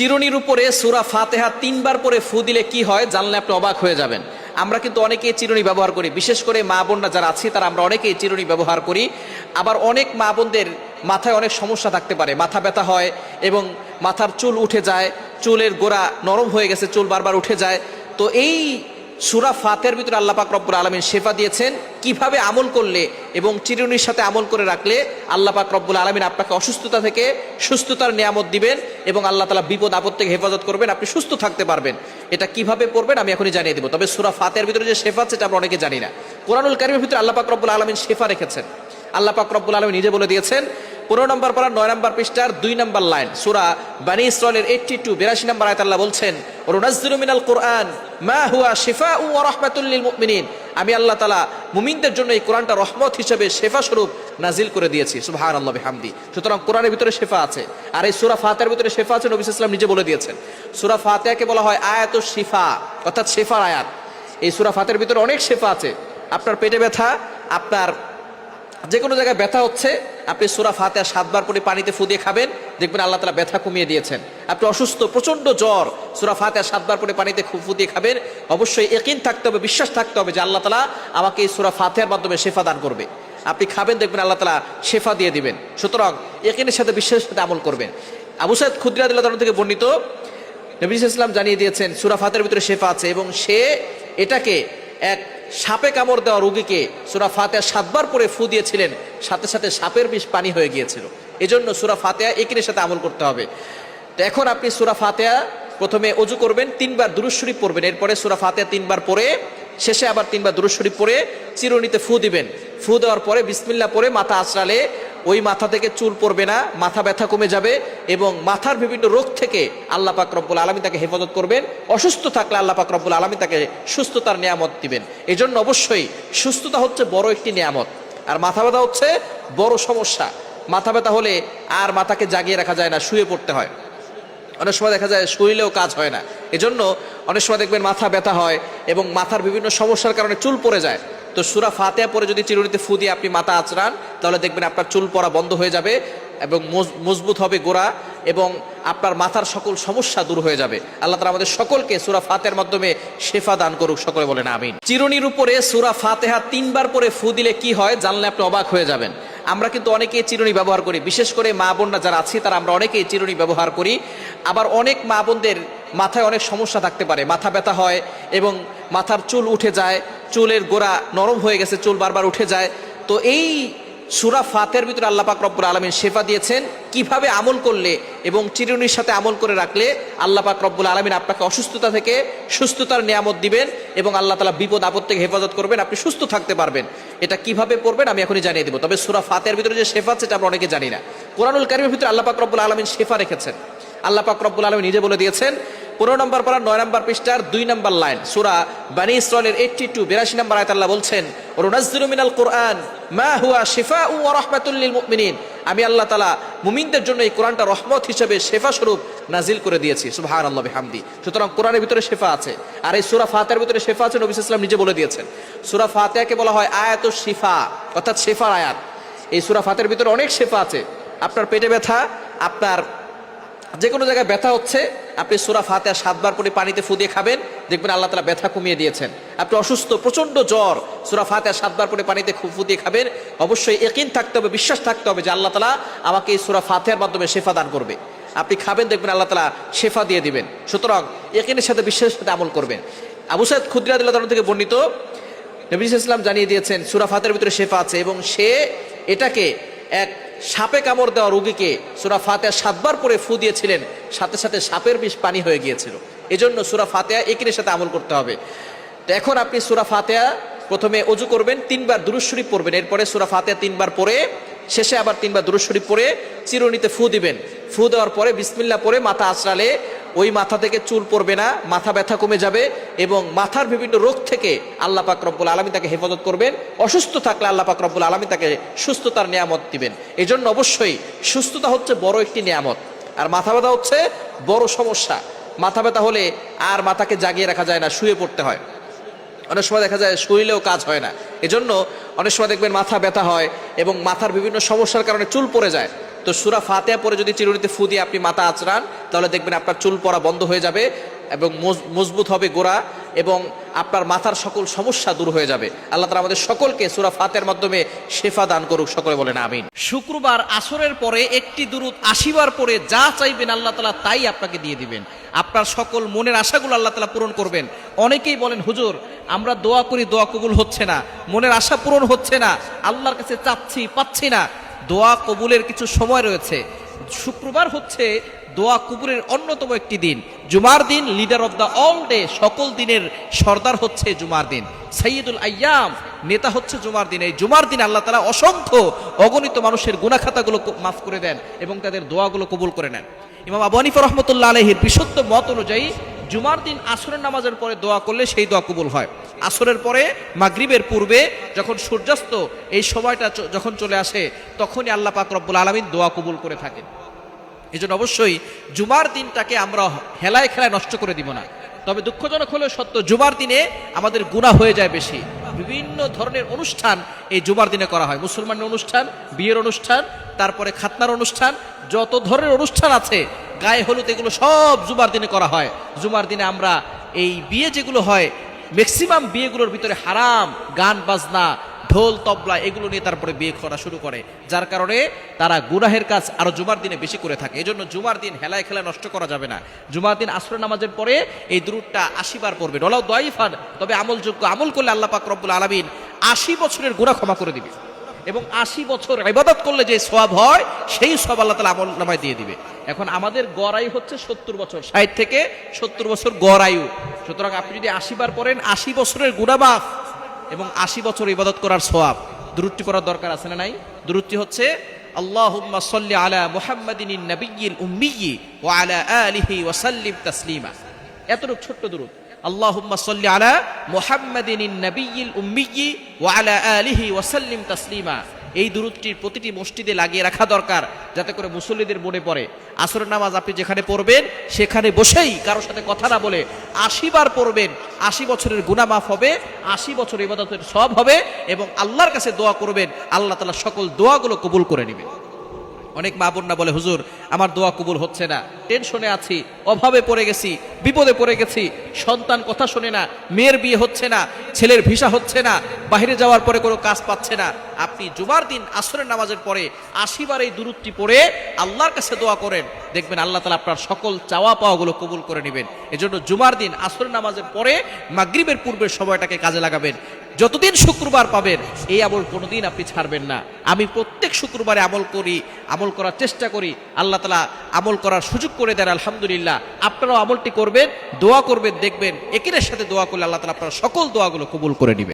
চিরুনির উপরে সুরা ফাতেহা তিনবার পরে ফু দিলে কি হয় জানলে আপনি অবাক হয়ে যাবেন। আমরা কিন্তু অনেকেই চিরুনি ব্যবহার করি, বিশেষ করে মা বোনরা যারা আছে তারা আমরা অনেকেই চিরুনি ব্যবহার করি। আবার অনেক মা বোনদের মাথায় অনেক সমস্যা থাকতে পারে, মাথা ব্যথা হয় এবং মাথার চুল উঠে যায়, চুলের গোড়া নরম হয়ে গেছে, চুল বারবার উঠে যায়। তো এই সুরা ফাতের ভিতরে আল্লাহ পাক রব্বুল আলমিন শেফা দিয়েছেন, কীভাবে আমল করলে এবং চিরুনির সাথে আমল করে রাখলে আল্লাহ পাক রব্বুল আলমিন আপনাকে অসুস্থতা থেকে সুস্থতার নিয়ামত দিবেন এবং আল্লাহ তালা বিপদ আপদ থেকে হেফাজত করবেন, আপনি সুস্থ থাকতে পারবেন। এটা কীভাবে পড়বেন আমি এখনই জানিয়ে দেবো। তবে সুরা ফাতের ভিতরে যে শেফা সেটা আমরা অনেকে জানি না। কোরআনুল কারিমের ভিতরে আল্লাহ পাক রব্বুল আলমিন শেফা রেখেছেন। আল্লাহ পাক রব্বুল আলমিন নিজে বলে দিয়েছেন পনেরো নম্বর পারা নয় নম্বর পৃষ্ঠার দুই নম্বর লাইন, সুরা বানি ইসরায়েলের এইটটি টু বিরাশি নম্বর আয়াত আল্লাহ বলছেন, রুনাজ্জিলু মিনাল কোরআন, মা হুয়া শিফা উ রাহমাতুল লিল মুমিনিন। আমি আল্লাহ তাআলা মুমিনদের জন্য এই কোরআনটা রহমত হিসেবে শেফা স্বরূপ নাজিল করে দিয়েছি, সুবহানাল্লাহ বিহামদি। সুতরাং কোরআনের ভিতরে শেফা আছে, আর এই সূরা ফাতিহার ভিতরে শেফা আছে, নবী সাল্লাল্লাহু নিজে বলে দিয়েছেন। সূরা ফাতিহাকে বলা হয় আয়াতুশ শিফা, অর্থাৎ শেফার আয়াত। এই সূরা ফাতিহার ভিতরে অনেক শেফা আছে। আপনার পেটে ব্যথা, আপনার যে কোনো জায়গায় ব্যথা হচ্ছে, আপনি সুরা ফাতে সাতবার করে পানিতে ফু দিয়ে খাবেন, দেখবেন আল্লাহ তালা ব্যথা কমিয়ে দিয়েছেন। আপনি অসুস্থ প্রচণ্ড জ্বর, সুরা ফাতে সাতবার করে পানিতে খু- ফু দিয়ে খাবেন, অবশ্যই একিন থাকতে হবে, বিশ্বাস থাকতে হবে যে আল্লাহ তালা আমাকে এই সুরা ফাতেহার মাধ্যমে শেফা দান করবে। আপনি খাবেন, দেখবেন আল্লাহ তালা শেফা দিয়ে দিবেন। সুতরাং একিনের সাথে বিশ্বাসের সাথে আমল করবেন। আবু সাইদ খুদ্দিরাদিল্লাহ থেকে বর্ণিত, নবী ইসলাম জানিয়ে দিয়েছেন, সুরা ফাতের ভিতরে শেফা আছে এবং সে এটাকে এক সাপে কামড় দেওয়া রুগীকে সুরা ফাতেহা সাতবার পরে ফু দিয়েছিলেন, সাথে সাথে সাপের বিষ পানি হয়ে গিয়েছিল। এজন্য সুরা ফাতেহা একিনের সাথে আমল করতে হবে। তো এখন আপনি সুরা ফাতেহা প্রথমে অজু করবেন, তিনবার দুরুশ্বরী পড়বেন, এরপরে সুরা ফাতেহা তিনবার পরে শেষে আবার তিনবার দুরুশ্বরী পরে চিরুনিতে ফু দিবেন। ফু দেওয়ার পরে বিসমিল্লা পরে মাথা আঁচড়ালে ওই মাথা থেকে চুল পড়বে না, মাথা ব্যথা কমে যাবে এবং মাথার বিভিন্ন রোগ থেকে আল্লাহ পাক রব্বুল আলমী তাকে হেফাজত করবেন। অসুস্থ থাকলে আল্লাহ পাক রব্বুল আলমী তাকে সুস্থতার নিয়ামত দিবেন। এই জন্য অবশ্যই সুস্থতা হচ্ছে বড় একটি নিয়ামত। আর মাথা ব্যথা হচ্ছে বড় সমস্যা। মাথা ব্যথা হলে আর মাথাকে জাগিয়ে রাখা যায় না, শুয়ে পড়তে হয়। অনেক সময় দেখা যায় শরীরেও কাজ হয় না। এজন্য অনেক সময় দেখবেন মাথা ব্যথা হয় এবং মাথার বিভিন্ন সমস্যার কারণে চুল পড়ে যায়। তো সুরা ফাতেহা পরে যদি চিরুনিতে ফু দিয়ে আপনি মাথা আঁচড়ান, তাহলে দেখবেন আপনার চুল পড়া বন্ধ হয়ে যাবে এবং মজবুত হবে গোড়া এবং আপনার মাথার সকল সমস্যা দূর হয়ে যাবে। আল্লাহ তালা আমাদের সকলকে সুরা ফাতেহার মাধ্যমে শেফা দান করুক, সকলে বলেন আমিন। চিরুনির উপরে সুরা ফাতেহা তিনবার পরে ফু দিলে কি হয় জানলে আপনি অবাক হয়ে যাবেন। আমরা কিন্তু অনেকেই চিরুনি ব্যবহার করি, বিশেষ করে মা বোনরা যারা আছে তারা আমরা অনেকেই চিরুনি ব্যবহার করি। আবার অনেক মা বোনদের মাথায় অনেক সমস্যা থাকতে পারে, মাথা ব্যথা হয় এবং মাথার চুল উঠে যায়, চুলের গোড়া নরম হয়ে গেছে, চুল বারবার উঠে যায়। তো এই সুরা ফাতের ভিতরে আল্লাহ পাক রব্বুল আলমিন শেফা দিয়েছেন কীভাবে আমল করলে এবং চিরুনির সাথে আমল করে রাখলে আল্লাহ পাক রব্বুল আলমিন আপনাকে অসুস্থতা থেকে সুস্থতার নিয়ামত দিবেন এবং আল্লাহ তালা বিপদ আপদ থেকে হেফাজত করবেন, আপনি সুস্থ থাকতে পারবেন। এটা কীভাবে পড়বেন আমি এখনই জানিয়ে দেবো। তবে সুরা ফাতের ভিতরে যে শেফা সেটা আমরা অনেকে জানি না। কোরআনুল কারিমের ভিতরে আল্লাহ পাক রব্বুল আলমিন শেফা রেখেছেন। আল্লাহ পাক রব্বুল আলমিন নিজে বলে দিয়েছেন পনেরো নম্বর পারা নয় নম্বর পৃষ্ঠার দুই নম্বর লাইন, সুরা বানি ইসরায়েলের এইটটি টু বিরাশি নম্বর আয়াত আল্লাহ বলছেন, রুনাজ্জিলু মিনাল কোরআন, মা হুয়া শিফা উ রাহমাতুল লিল মুমিনিন। আমি আল্লাহ তাআলা মুমিনদের জন্য এই কোরআনটা রহমত হিসেবে শেফা স্বরূপ নাজিল করে দিয়েছি, সুবহানাল্লাহ বিহামদি। সুতরাং কোরআনের ভিতরে শেফা আছে, আর এই সূরা ফাতিহার ভিতরে শেফা আছে, নবী সাল্লাল্লাহু নিজে বলে দিয়েছেন। সূরা ফাতিহাকে বলা হয় আয়াতুশ শিফা, অর্থাৎ শেফার আয়াত। এই সূরা ফাতিহার ভিতরে অনেক শেফা আছে। আপনার পেটে ব্যথা, আপনার যে কোনো জায়গায় ব্যথা হচ্ছে, আপনি সুরা ফাতে সাতবার করে পানিতে ফু দিয়ে খাবেন, দেখবেন আল্লাহ তালা ব্যথা কমিয়ে দিয়েছেন। আপনি অসুস্থ প্রচণ্ড জ্বর, সুরা ফাতে সাতবার করে পানিতে খু- ফু দিয়ে খাবেন, অবশ্যই একিন থাকতে হবে, বিশ্বাস থাকতে হবে যে আল্লাহ তালা আমাকে এই সুরা ফাতেহার মাধ্যমে শেফা দান করবে। আপনি খাবেন, দেখবেন আল্লাহ তালা শেফা দিয়ে দিবেন। সুতরাং একিনের সাথে বিশ্বাসের সাথে আমল করবেন। আবু সাইদ খুদ্দিরাদিল্লাহ থেকে বর্ণিত, নবী ইসলাম জানিয়ে দিয়েছেন, সুরা ফাতের ভিতরে শেফা আছে এবং সে এটাকে এক সাপে কামড় দেওয়া রুগীকে সুরা ফাতেহা সাতবার পরে ফু দিয়েছিলেন, সাথে সাথে সাপের বিষ পানি হয়ে গিয়েছিল। এজন্য সুরা ফাতেহা একিনের সাথে আমল করতে হবে। তো এখন আপনি সুরা ফাতেহা প্রথমে অজু করবেন, তিনবার দুরুশ্বরী পড়বেন, এরপরে সুরা ফাতেহা তিনবার পরে শেষে আবার তিনবার দুরুশ্বরী পরে চিরুনিতে ফু দিবেন। ফু দেওয়ার পরে বিসমিল্লা পরে মাথা আঁচড়ালে ওই মাথা থেকে চুল পড়বে না, মাথা ব্যথা কমে যাবে এবং মাথার বিভিন্ন রোগ থেকে আল্লাহ পাক রব্বুল আলমী তাকে হেফাজত করবেন। অসুস্থ থাকলে আল্লাহ পাক রব্বুল আলমী তাকে সুস্থতার নিয়ামত দিবেন। এই জন্য অবশ্যই সুস্থতা হচ্ছে বড় একটি নিয়ামত। আর মাথা ব্যথা হচ্ছে বড় সমস্যা। মাথা ব্যথা হলে আর মাথাকে জাগিয়ে রাখা যায় না, শুয়ে পড়তে হয়। অনেক সময় দেখা যায় শরীরেও কাজ হয় না। এজন্য অনেক সময় দেখবেন মাথা ব্যথা হয় এবং মাথার বিভিন্ন সমস্যার কারণে চুল পড়ে যায়। তো সুরা ফাতেহা পরে যদি চিরুনিতে ফু দিয়ে আপনি মাথা আঁচড়ান, তাহলে দেখবেন আপনার চুল পড়া বন্ধ হয়ে যাবে এবং মজ- মজবুত হবে গোড়া এবং আপনার মাথার সকল সমস্যা দূর হয়ে যাবে। আল্লাহ তালা আমাদের সকলকে সুরা ফাতের মাধ্যমে শেফা দান করুক, সকলে বলেন আমিন। শুক্রবার আসরের পরে একটি দুরুদ আসিবার পরে যা চাইবেন আল্লাহ তালা তাই আপনাকে দিয়ে দিবেন। আপনার সকল মনের আশাগুলো আল্লাহ তালা পূরণ করবেন। অনেকেই বলেন, হুজুর, আমরা দোয়া করি, দোয়া কবুল হচ্ছে না। মনের আশা পূরণ হচ্ছে না। আল্লাহর কাছে চাচ্ছি, পাচ্ছি না। দোয়া কবুলের কিছু সময় রয়েছে। শুক্রবার হচ্ছে দোয়া কবুলের অন্যতম একটি দিন। জুমার দিন leader of the all day সকল দিনের সর্দার হচ্ছে জুমার দিন। সৈয়দুল আয়াম, নেতা হচ্ছে জুমার দিন। এই জুমার দিন আল্লাহ তালা অসংখ্য অগণিত মানুষের গুণাখাতাগুলো মাফ করে দেন এবং তাদের দোয়াগুলো কবুল করে নেন। ইমাম আবু হানিফা রহমতুল্লাহ আলহির বিশুদ্ধ মত অনুযায়ী জুমার দিন আসরের নামাজের পরে দোয়া করলে সেই দোয়া কবুল হয়। আসরের পরে মাগরিবের পূর্বে যখন সূর্যাস্ত এই সময়টা যখন চলে আসে, তখনই আল্লাহ পাক রব্বুল আলমিন দোয়া কবুল করে থাকেন। এই জন্য অবশ্যই জুমার দিনটাকে আমরা হেলায় খেলায় নষ্ট করে দিব না। তবে দুঃখজনক হলেও সত্য, জুমার দিনে আমাদের গুণা হয়ে যায় বেশি। বিভিন্ন ধরনের অনুষ্ঠান এই জুমার দিনে করা হয়। মুসলমানের অনুষ্ঠান, বিয়ের অনুষ্ঠান, তারপরে খাতনার অনুষ্ঠান, যত ধরনের অনুষ্ঠান আছে, গায়ে হলুদ এগুলো সব জুমার দিনে করা হয়। জুমার দিনে আমরা এই বিয়ে যেগুলো হয় ম্যাক্সিমাম বিয়েগুলোর ভিতরে হারাম গান, বাজনা ঢোল, তবলা এগুলো নিয়ে তারপরে বিয়ে করা শুরু করে। যার কারণে তারা গুনাহের কাজ আরও জুমার দিনে বেশি করে থাকে। এই জন্য জুমার দিন হেলায় খেলায় নষ্ট করা যাবে না। জুমার দিন আসর নামাজের পরে এই দূরটা আশিবার পড়বে। ডলাও দয়ফান তবে আমলযোগ্য আমল করলে আল্লাহ পাক রব্বুল আলমিন আশি বছরের গুণা ক্ষমা করে দিবে। এবং আশি বছর ইবাদত করলে যে সব হয়, সেই সব আল্লাহ তালা আমল নামায় দিয়ে দিবে। এখন আমাদের গড় আয়ু হচ্ছে সত্তর বছর। ষাট থেকে সত্তর বছর গড় আয়ু সুতরাং আপনি যদি আশি বার পড়েন, আশি বছরের গুণামাফ এবং আশি বছর ইবাদত করার সোয়াব দূরটি করার দরকার আছে না নাই? দূরটি হচ্ছে আল্লাহ সাল্লি আলা মুহাম্মাদিন নবিয়্যিল উম্মিয়্যি ওয়া আলা আলিহি ওয়া সাল্লিম তাসলিমা। এতটুকু ছোট্ট দূরত আল্লাহুম্মা সাল্লি আলা মুহাম্মাদিন নবিয়্যিল উম্মিয়্যি ওয়া আলা আলিহি ওয়া সাল্লিম তাসলিমা। এই দূরত্বটির প্রতিটি মসজিদে লাগিয়ে রাখা দরকার, যাতে করে মুসল্লিদের মনে পড়ে। আসরের নামাজ আপনি যেখানে পড়বেন, সেখানে বসেই কারোর সাথে কথা না বলে আশি বার পড়বেন। আশি বছরের গুনামাফ হবে, আশি বছর ইবাদতের সব হবে এবং আল্লাহর কাছে দোয়া করবেন, আল্লাহ তালা সকল দোয়াগুলো কবুল করে নেবেন অনেক মা বোনরা বলে, হুজুর, আমার দোয়া কবুল হচ্ছে না। টেনশনে আছি, অভাবে পড়ে গেছি, বিপদে পড়ে গেছি, সন্তান কথা শোনে না, মেয়ের বিয়ে হচ্ছে না, ছেলের ভিসা হচ্ছে না বাইরে যাওয়ার পরে কোনো কাজ পাচ্ছে না। আপনি জুমার দিন, আসরের নামাজের পরে আশিবার এই দূরত্বটি পড়ে আল্লাহর কাছে দোয়া করেন। দেখবেন আল্লাহ তালা আপনার সকল চাওয়া পাওয়াগুলো কবুল করে নেবেন। এজন্য জুমার দিন, আসরের নামাজের পরে মাগরিবের পূর্বের সময়টাকে কাজে লাগাবেন। যতদিন শুক্রবার পাবেন, এই আমল কোনোদিন আপনি ছাড়বেন না। আমি প্রত্যেক শুক্রবারে আমল করি, আমল করার চেষ্টা করি। আল্লাহ তালা আমল করার সুযোগ করে দেন, আলহামদুলিল্লাহ। আপনারাও আমলটি করবেন, দোয়া করবেন, দেখবেন একের সাথে দোয়া করলে আল্লাহ তালা আপনার সকল দোয়াগুলো কবুল করে নেবেন